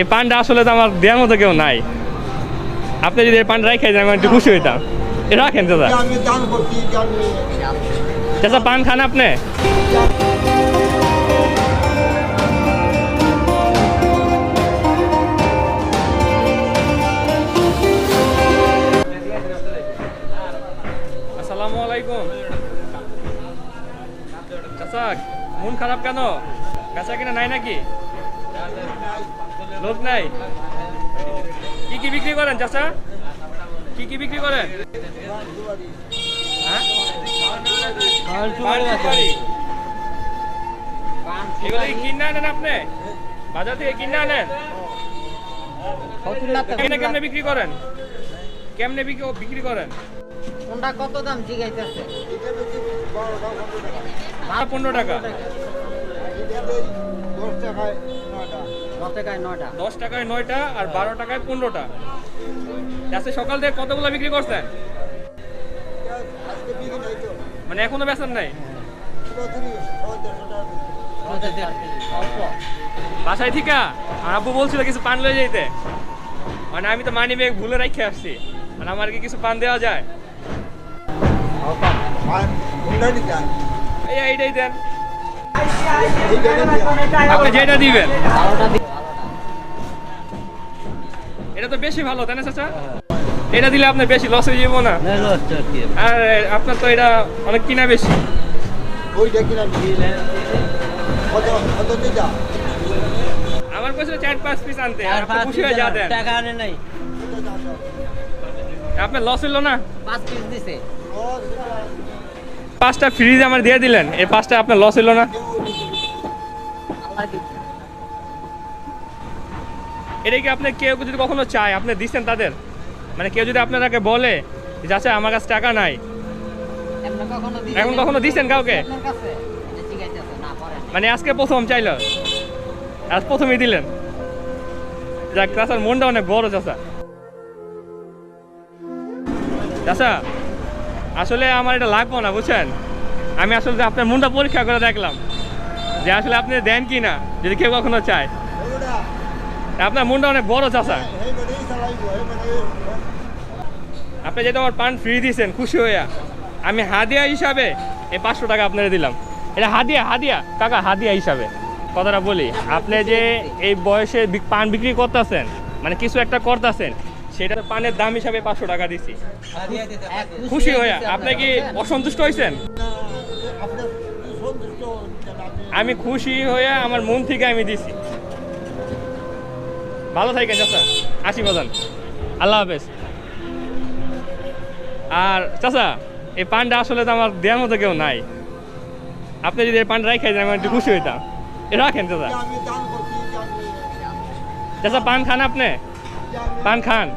এই পানটা আসলে তো আমার দেওয়ার মতো কেউ নাই। আপনি যদি এই পানটা রাখাই আমি একটু খুশি হইতাম। রাখেন দাদা চাচা, পান খান আপনি? আসসালামু আলাইকুম। মন খারাপ কেন? বেচা কিনা নাই নাকি? লোক নাই? কি কি বিক্রি করেন চাচা? কি কি বিক্রি করেন? হ্যাঁ। এগুলো কিনে আনেন আপনি? বাজার থেকে কিনে আনেন? কেমনে বিক্রি করেন? কেমনে বিক্রি বিক্রি করেন? কোনটা কত দাম জিগাইতেছে? পনেরো টাকা। দশ টাকায় নয়টা। আর বারো টাকায় পনেরোটা। আজকে সকাল থেকে কতগুলো বিক্রি করছেন? আজকে বিক্রি নাই মানে এখনও বেচেন নাই? বাসায় থেকে আমার আব্বু বলছিল কিছু পান লয়ে যাইতে। মানে আমি তো মানি ব্যাগ ভুলে রেখে আসছি। মানে আমার কি কিছু পান দেওয়া যায়? আর এই এইটাই দেন। আপনি যেটা দিবেন। এটা তো বেশি ভালো তাই না চাচা? এটা দিলে আপনার বেশি লস হয়ে যাব না। আর আপনার তো এটা অনেক কিনা বেশি। ওইটা কিনা কত কত দিতা? আমার কাছে চার পাঁচ পিস আনতে আর খুশি হয়ে যা দেন টাকা আনে নাই। আপনার লস হইল না? পাঁচ পিস দিছে। পাঁচটা ফ্রিজ আমার দিয়ে দিলেন এই পাঁচটা আপনার লস হইল না? এটা কি আপনি কেউ যদি কখনো চায় আপনি দিচ্ছেন তাদের? মানে কেউ যদি আপনাকে বলে যে আচ্ছা আমার কাছে টাকা নাই। এখন কখনো দিছেন কাউকে? মানে আজকে প্রথম চাইলো। আজ প্রথমই দিলেন। যাক চাচার মনটা অনেক বড় চাচা। চাচা আসলে আমার এটা লাগবো না, বুঝছেন? আমি আসলে যে আপনার মনটা পরীক্ষা করে দেখলাম যে আসলে আপনি দেন কি না যদি কেউ কখনো চায়। আপনার মনটা অনেক বড়, চাচা। আপনি যেটা আমার পান ফ্রি দিয়েছেন, খুশি হইয়া, আমি হাদিয়া হিসাবে এই পাঁচশো টাকা আপনারা দিলাম। এটা হাদিয়া হাদিয়া। কাকা, হাদিয়া হিসাবে। কথাটা বলি, আপনি যে এই বয়সে পান বিক্রি করতেছেন মানে কিছু একটা করতেছেন সেটা পানের দাম হিসাবে পাঁচশো টাকা দিছি। খুশি হইয়া। আপনি কি অসন্তুষ্ট হয়েছেন আমি খুশি হয়ে আমার মন থেকে আমি দিছি। ভালো থাকেন, চাচা। আসি বাজান আল্লাহ হাফেজ। আর চাচা, এই পানটা আসলে তো আমার দেওয়ার মতো কেউ নাই। আপনি যদি এই পানটা রাখাই দেন, আমি একটু খুশি হইতাম। রাখেন করছি চাচা, পান খান আপনি? পান খান।